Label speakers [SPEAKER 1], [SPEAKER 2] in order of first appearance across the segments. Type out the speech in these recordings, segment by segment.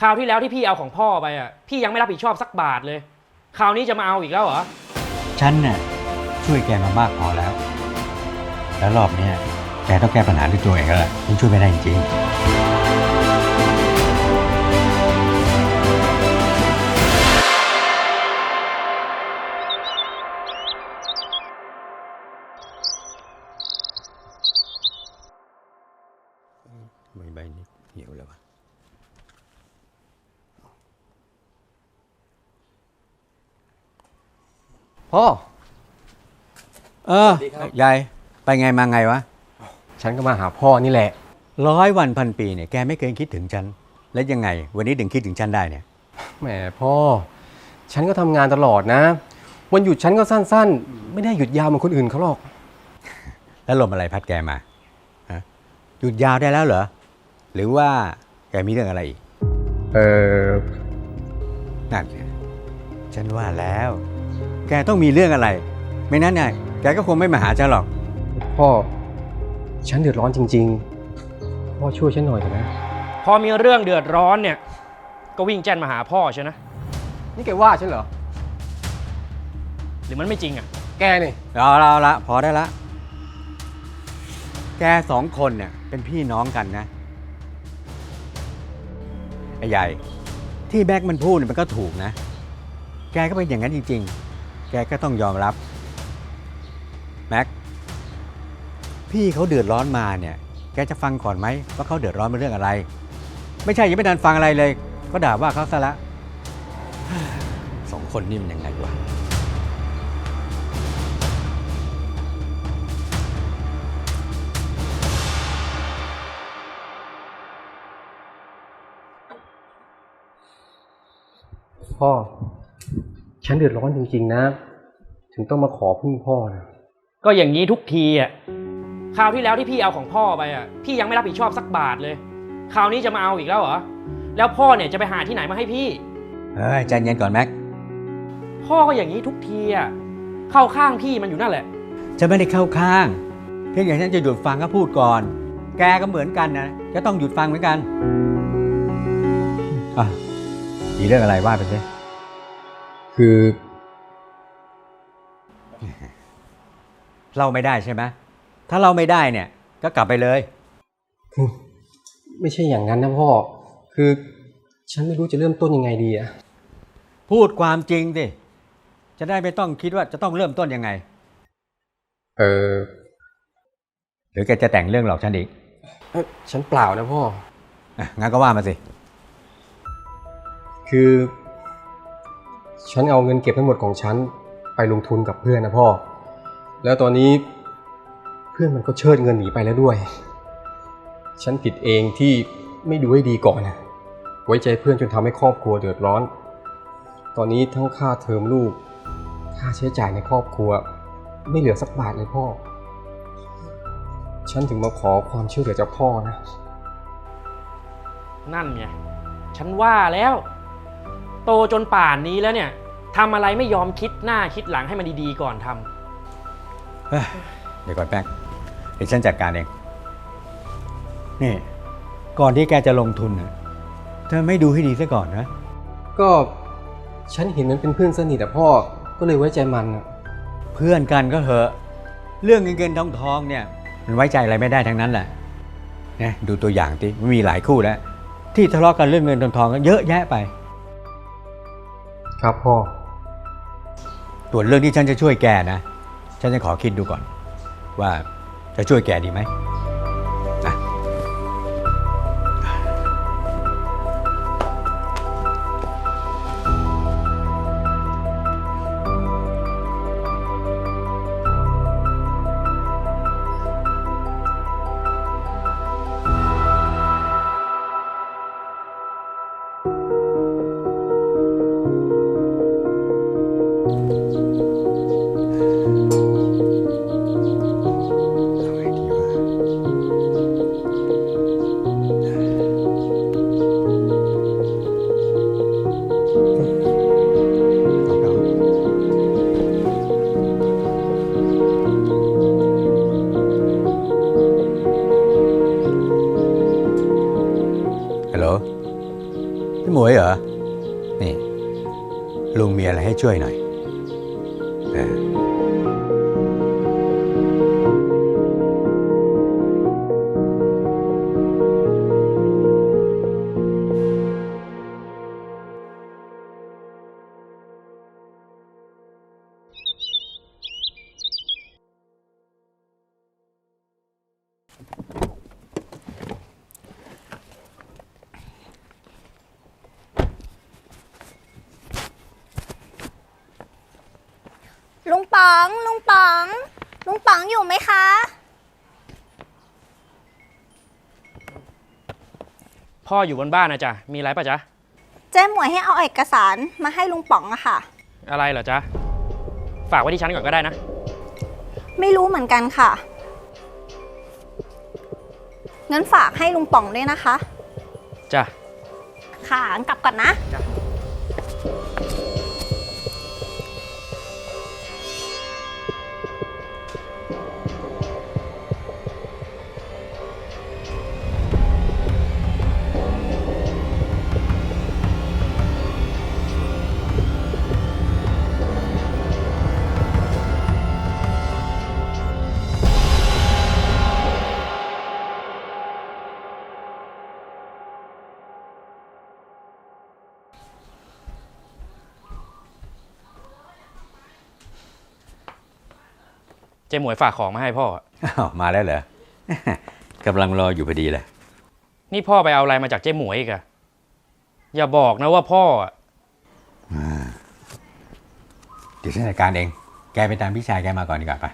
[SPEAKER 1] คราวที่แล้วที่พี่เอาของพ่อไปอะพี่ยังไม่รับผิดชอบสักบาทเลย คราวนี้จะมาเอาอีกแล้วเหรอ
[SPEAKER 2] ฉันน่ะช่วยแกมามากพอแล้ว แล้วรอบเนี้ยแกต้องแก้ปัญหาด้วยตัวเองแล้วล่ะฉันช่วยไม่ได้จริงใบใบนี้เหี่ยวแล้ววะ
[SPEAKER 3] พ่อ
[SPEAKER 2] เออยาย ไปไงมาไงวะ
[SPEAKER 3] ฉันก็มาหาพ่อนี่แหละ
[SPEAKER 2] ร้อยวันพันปีเนี่ยแกไม่เคยคิดถึงฉัน แล้วยังไง วันนี้ถึงคิดถึงฉันได้เนี่ย
[SPEAKER 3] แหมพ่อ ฉันก็ทำงานตลอดนะ วันหยุดฉันก็สั้นๆ ไม่ได้หยุดยาวเหมือนคนอื่นเขาหรอก
[SPEAKER 2] แล้วลมอะไรพัดแกมาฮะหยุดยาวได้แล้วเหรอ หรือว่าแกมีเรื่องอะไรอีก
[SPEAKER 3] เออ
[SPEAKER 2] นั่นไงฉันว่าแล้ว แกต้องมีเรื่องอะไร ไม่นั้นไงแกก็คงไม่มาหาฉันหรอก
[SPEAKER 3] พ่อ ฉันเดือดร้อนจริง ๆ พ่อช่วยฉันหน่อยเถอะนะ
[SPEAKER 1] พอมีเรื่องเดือดร้อนเนี่ย ก็วิ่งแจ้นมาหาพ่อใช่นะ
[SPEAKER 3] นี่แกว่าฉันเหรอ
[SPEAKER 1] หรือมันไม่จริงอะ
[SPEAKER 3] แกนี่
[SPEAKER 2] เอาละเอาละพอได้ละ แกสองคนเนี่ยเป็นพี่น้องกันนะ ไอ้ใหญ่ ที่แบ็กมันพูดเนี่ยมันก็ถูกนะ แกก็เป็นอย่างนั้นจริง ๆ แกก็ต้องยอมรับ แม็ก พี่เขาเดือดร้อนมาเนี่ย แกจะฟังก่อนไหมว่าเขาเดือดร้อนเป็นเรื่องอะไร ไม่ใช่ยังไม่ทันฟังอะไรเลย ก็ด่าว่าเขาซะละสองคนนี่มันยังไงวะ
[SPEAKER 3] พ่อ ฉันเดือดร้อนจริง ๆ นะ ถึงต้องมาขอพึ่งพ่อนะ
[SPEAKER 1] ก็อย่างนี้ทุกทีอะคราวที่แล้วที่พี่เอาของพ่อไปอะพี่ยังไม่รับผิดชอบสักบาทเลย คราวนี้จะมาเอาอีกแล้วเหรอแล้วพ่อเนี่ยจะไปหาที่ไหนมาให้พี่
[SPEAKER 2] เฮ้ยใจเย็นก่อนแม็ก
[SPEAKER 1] พ่อก็อย่างนี้ทุกทีอะเข้าข้างพี่มันอยู่นั่นแหละ
[SPEAKER 2] จะไม่ได้เข้าข้าง เพียงอย่างฉันจะหยุดฟังก็พูดก่อน แกก็เหมือนกันนะ จะต้องหยุดฟังเหมือนกัน อะมีเรื่องอะไรว่าไปสิ
[SPEAKER 3] คือ
[SPEAKER 2] เล่าไม่ได้ใช่ไหมถ้าเล่าไม่ได้เนี่ย ก็กลับไปเลย
[SPEAKER 3] ไม่ใช่อย่างนั้นนะพ่อ คือ ฉันไม่รู้จะเริ่มต้นยังไงดีอะ
[SPEAKER 2] พูดความจริงสิจะได้ไม่ต้องคิดว่าจะต้องเริ่มต้นยังไง
[SPEAKER 3] เออ
[SPEAKER 2] หรือแกจะแต่งเรื่องหลอกฉันอีก
[SPEAKER 3] เอ้ยฉันเปล่านะพ่อ
[SPEAKER 2] อะงั้นก็ว่ามาสิ
[SPEAKER 3] คือ ฉันเอาเงินเก็บทั้งหมดของฉันไปลงทุนกับเพื่อนนะพ่อ แล้วตอนนี้เพื่อนมันก็เชิดเงินหนีไปแล้วด้วย ฉันผิดเองที่ไม่ดูให้ดีก่อนนะไว้ใจเพื่อนจนทำให้ครอบครัวเดือดร้อน ตอนนี้ทั้งค่าเทอมลูก ค่าใช้จ่ายในครอบครัว ไม่เหลือสักบาทเลยพ่อ ฉันถึงมาขอความช่วยเหลือจากพ่อนะ
[SPEAKER 1] นั่นไง ฉันว่าแล้ว โตจนป่านนี้แล้วเนี่ยทำอะไรไม่ยอมคิดหน้าคิดหลังให้มันดีๆก่อนทำ
[SPEAKER 2] เฮ้ยเดี๋ยวก่อนแป๊กเดี๋ยวฉันจัดการเอง นี่ ก่อนที่แกจะลงทุนนะเธอไม่ดูให้ดีซะก่อนนะ
[SPEAKER 3] ก็ฉันเห็นมันเป็นเพื่อนสนิทอะพ่อ ก็เลยไว้ใจมันอะ
[SPEAKER 2] เพื่อนกันก็เถอะ เรื่องเงินเงินทองทองเนี่ย มันไว้ใจอะไรไม่ได้ทั้งนั้นแหละนะดูตัวอย่างที่มันมีหลายคู่แล้ว ที่ทะเลาะกันเรื่องเงินทองทองก็เยอะแยะไป
[SPEAKER 3] ครับพ่อ
[SPEAKER 2] ส่วนเรื่องที่ฉันจะช่วยแกนะ ฉันจะขอคิดดูก่อน ว่าจะช่วยแกดีไหม หมวยเหรอ นี่ลุงมีอะไรให้ช่วยหน่อย
[SPEAKER 4] คะ
[SPEAKER 1] พ่ออยู่บนบ้านนะจ๊ะ มีอะไรปะจ๊ะ
[SPEAKER 4] เจ๊หมวยให้เอาเอกสารมาให้ลุงป๋องอะค่ะ
[SPEAKER 1] อะไรเหรอจ๊ะ ฝากไว้ที่ฉันก่อนก็ได้นะ
[SPEAKER 4] ไม่รู้เหมือนกันค่ะ งั้นฝากให้ลุงป๋องด้วยนะคะ
[SPEAKER 1] จ้ะ
[SPEAKER 4] ค่ะงั้นกลับก่อนนะ
[SPEAKER 1] เจ๊หมวยฝากของมาให้พ่อ
[SPEAKER 2] อ้าวมาแล้วเหรอ กำลังรออยู่พอดีเลย
[SPEAKER 1] นี่พ่อไปเอาอะไรมาจากเจ๊หมวยอีกอะอย่าบอกนะว่าพ่ออะ
[SPEAKER 2] เดี๋ยวฉันจัดการเอง แกไปตามพี่ชายแกมาก่อนดีกว่าไป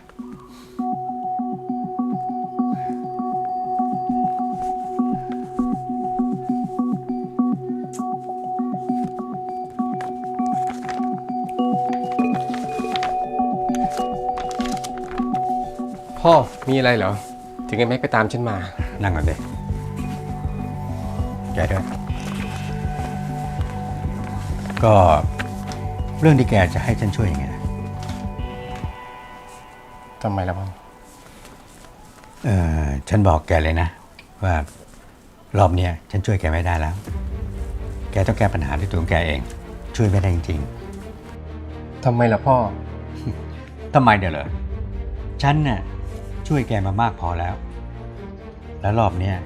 [SPEAKER 3] พ่อมีอะไรเหรอ ถึงไอ้แม็กไปตามฉันมา
[SPEAKER 2] นั่งก่อนเลยแกด้วย ก็เรื่องที่แกจะให้ฉันช่วยยังไงนะ
[SPEAKER 3] ทำไมล่ะพ่อ
[SPEAKER 2] เออฉันบอกแกเลยนะ ว่ารอบเนี้ยฉันช่วยแกไม่ได้แล้ว แกต้องแก้ปัญหาด้วยตัวของแกเอง ช่วยไม่ได้จริง
[SPEAKER 3] ทำไมล่ะพ่อ
[SPEAKER 2] ๆทำไมเดี๋ยวเหรอฉันน่ะ ช่วยแกมามากพอแล้ว แล้วรอบเนี้ย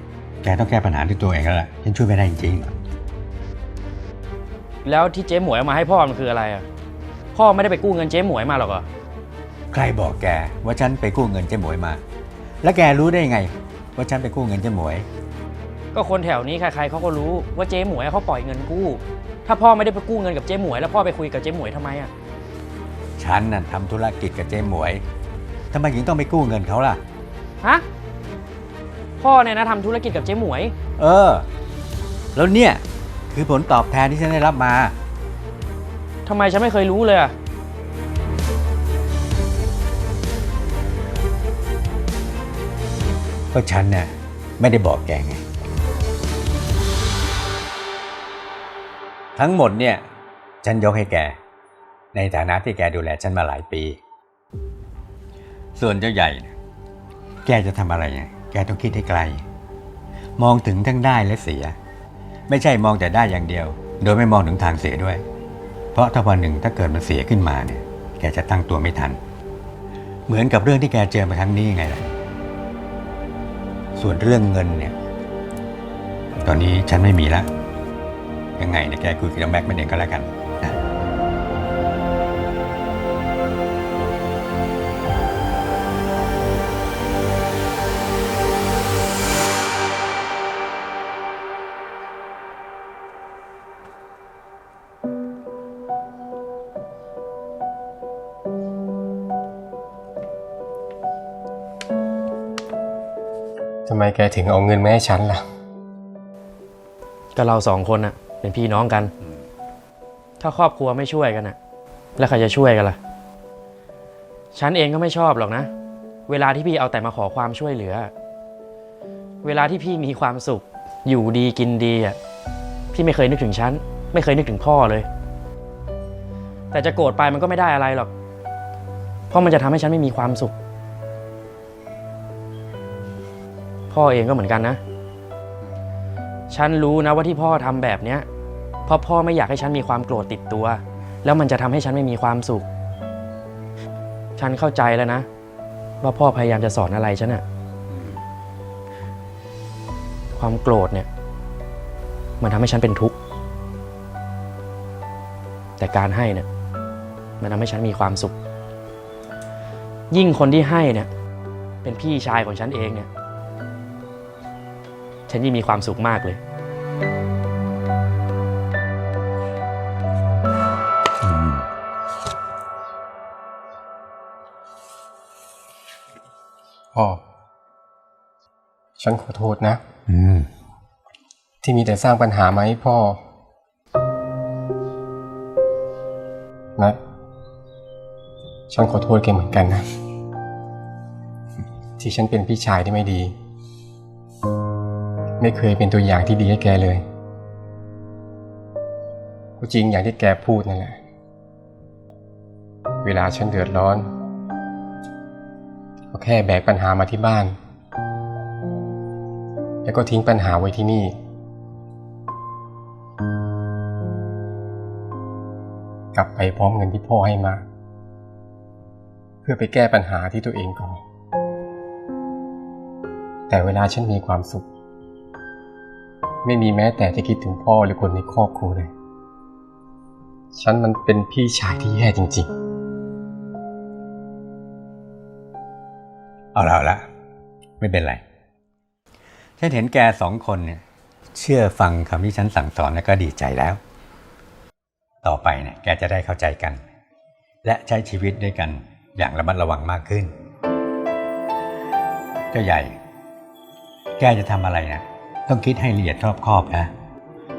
[SPEAKER 2] แกต้องแก้ปัญหาด้วยตัวเองแล้วล่ะฉันช่วยไม่ได้จริงๆ
[SPEAKER 1] แล้วที่เจ๊หมวยเอามาให้พ่อมันคืออะไรอะพ่อไม่ได้ไปกู้เงินเจ๊หมวยมาหรอกเหรอ
[SPEAKER 2] ใครบอกแกว่าฉันไปกู้เงินเจ๊หมวยมา แล้วแกรู้ได้ไง ว่าฉันไปกู้เงินเจ๊หมวย
[SPEAKER 1] ก็คนแถวนี้ใครๆเขาก็รู้ว่าเจ๊หมวยเขาปล่อยเงินกู้ ถ้าพ่อไม่ได้ไปกู้เงินกับเจ๊หมวยแล้วพ่อไปคุยกับเจ๊หมวยทำไมอะ
[SPEAKER 2] ฉันน่ะทำธุรกิจกับเจ๊หมวย ทำไมถึงต้องไปกู้เงินเขาล่ะ
[SPEAKER 1] ฮะ พ่อเนี่ยนะทำธุรกิจกับเจ๊หมวย
[SPEAKER 2] เออ แล้วเนี่ยคือผลตอบแทนที่ฉันได้รับมา
[SPEAKER 1] ทำไมฉันไม่เคยรู้เลยอะ
[SPEAKER 2] ก็ฉันน่ะไม่ได้บอกแกไง ทั้งหมดเนี่ย ฉันยกให้แก ในฐานะที่แกดูแลฉันมาหลายปี ส่วนเจ้าใหญ่เนี่ยแกจะทำอะไรแกต้องคิดให้ไกล มองถึงทั้งได้และเสีย ไม่ใช่มองแต่ได้อย่างเดียว โดยไม่มองถึงทางเสียด้วย เพราะถ้าวันหนึ่งถ้าเกิดมันเสียขึ้นมาเนี่ย แกจะตั้งตัวไม่ทัน เหมือนกับเรื่องที่แกเจอมาครั้งนี้ไงล่ะ ส่วนเรื่องเงินเนี่ย ตอนนี้ฉันไม่มีแล้วยังไงเนี่ยแกคุยกับน้องแม็กซ์มันเองก็แล้วกัน
[SPEAKER 3] ทำไมแกถึงเอาเงินมาให้ฉันล่ะ
[SPEAKER 1] ก็เราสองคนอะเป็นพี่น้องกัน ถ้าครอบครัวไม่ช่วยกันอะแล้วใครจะช่วยกันล่ะ ฉันเองก็ไม่ชอบหรอกนะ เวลาที่พี่เอาแต่มาขอความช่วยเหลือ เวลาที่พี่มีความสุข อยู่ดีกินดีอะ พี่ไม่เคยนึกถึงฉัน ไม่เคยนึกถึงพ่อเลย แต่จะโกรธไปมันก็ไม่ได้อะไรหรอก เพราะมันจะทำให้ฉันไม่มีความสุข พ่อเองก็เหมือนกันนะ ฉันรู้นะว่าที่พ่อทำแบบเนี้ยราะพ่อไม่อยากให้ฉันมีความโกรธติดตัว แล้วมันจะทำให้ฉันไม่มีความสุข ฉันเข้าใจแล้วนะ ว่าพ่อพยายามจะสอนอะไรฉันอะความโกรธเนี่ย มันทำให้ฉันเป็นทุกข์ แต่การให้เนี่ย มันทำให้ฉันมีความสุข ยิ่งคนที่ให้เนี่ย เป็นพี่ชายของฉันเองเนี่ย ฉันยิ่งมีความสุขมากเลย
[SPEAKER 3] พ่อ ฉันขอโทษนะ
[SPEAKER 2] อืม
[SPEAKER 3] ที่มีแต่สร้างปัญหามาให้พ่อ นะ ฉันขอโทษแกเหมือนกันนะ ที่ฉันเป็นพี่ชายที่ไม่ดี ไม่เคยเป็นตัวอย่างที่ดีให้แกเลยก็จริงอย่างที่แกพูดนั่นแหละ เวลาฉันเดือดร้อน ก็แค่แบกปัญหามาที่บ้าน แล้วก็ทิ้งปัญหาไว้ที่นี่ กลับไปพร้อมเงินที่พ่อให้มา เพื่อไปแก้ปัญหาที่ตัวเองก่อนแต่เวลาฉันมีความสุข ไม่มีแม้แต่จะคิดถึงพ่อหรือคนในครอบครัวเลย ฉันมันเป็นพี่ชายที่แย่จริง ๆ
[SPEAKER 2] เอาละเอาละไม่เป็นไร ฉันเห็นแกสองคนเนี่ย เชื่อฟังคำที่ฉันสั่งสอนแล้วก็ดีใจแล้ว ต่อไปเนี่ยแกจะได้เข้าใจกัน และใช้ชีวิตด้วยกันอย่างระมัดระวังมากขึ้น เจ้าใหญ่ แกจะทำอะไรนะ ต้องคิดให้ละเอียดรอบคอบนะ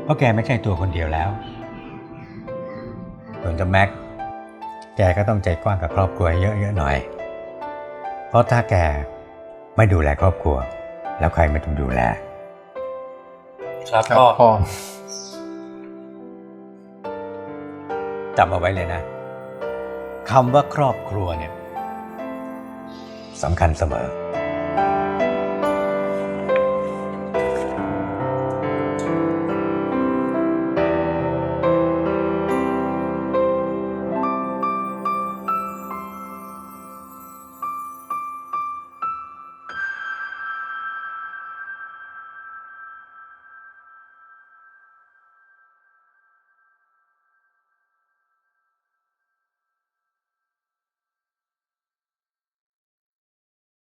[SPEAKER 2] เพราะแกไม่ใช่ตัวคนเดียวแล้ว ส่วนเจ้าแม็ก แกก็ต้องใจกว้างกับครอบครัวให้เยอะๆหน่อย เพราะถ้าแกไม่ดูแลครอบครัว แล้วใครมาดูแล
[SPEAKER 1] ครับ
[SPEAKER 3] ๆครับพ่อ
[SPEAKER 2] จำเอาไว้เลยนะคำว่าครอบครัวเนี่ยสำคัญเสมอ